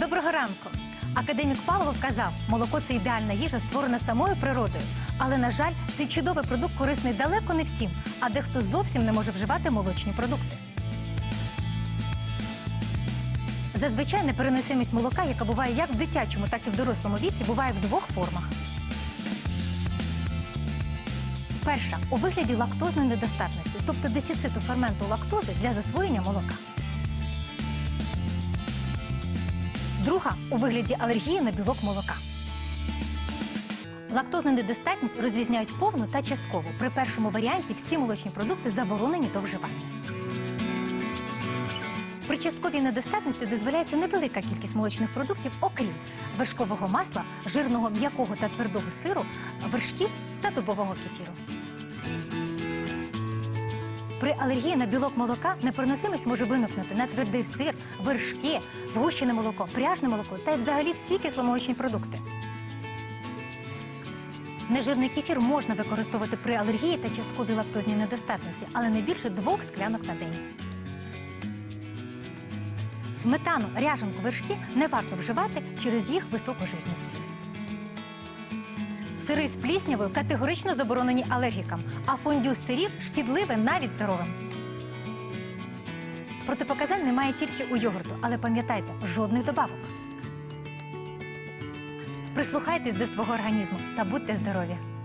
Доброго ранку. Академік Павлов казав, молоко це ідеальна їжа, створена самою природою. Але, на жаль, цей чудовий продукт корисний далеко не всім, а дехто зовсім не може вживати молочні продукти. Зазвичай непереносимість молока, яка буває як в дитячому, так і в дорослому віці, буває в двох формах. Перша у вигляді лактозної недостатності, тобто дефіциту ферменту лактози для засвоєння молока. Друга у вигляді алергії на білок молока. Лактозну недостатність розрізняють повну та часткову. При першому варіанті всі молочні продукти заборонені до вживання. При частковій недостатності дозволяється невелика кількість молочних продуктів, окрім вершкового масла, жирного м'якого та твердого сиру, вершків та дубового кефіру. При алергії на білок молока непереносимість може виникнути на твердий сир, вершки, згущене молоко, пряжне молоко та й взагалі всі кисломолочні продукти. Нежирний кефір можна використовувати при алергії та частковій лактозній недостатності, але не більше двох склянок на день. Сметану, ряженку, вершки не варто вживати через їх високу жирність. Сири з пліснявою категорично заборонені алергікам, а фондю з сирів шкідливе навіть здоровим. Протипоказань немає тільки у йогурту, але пам'ятайте, жодних добавок. Прислухайтесь до свого організму та будьте здорові!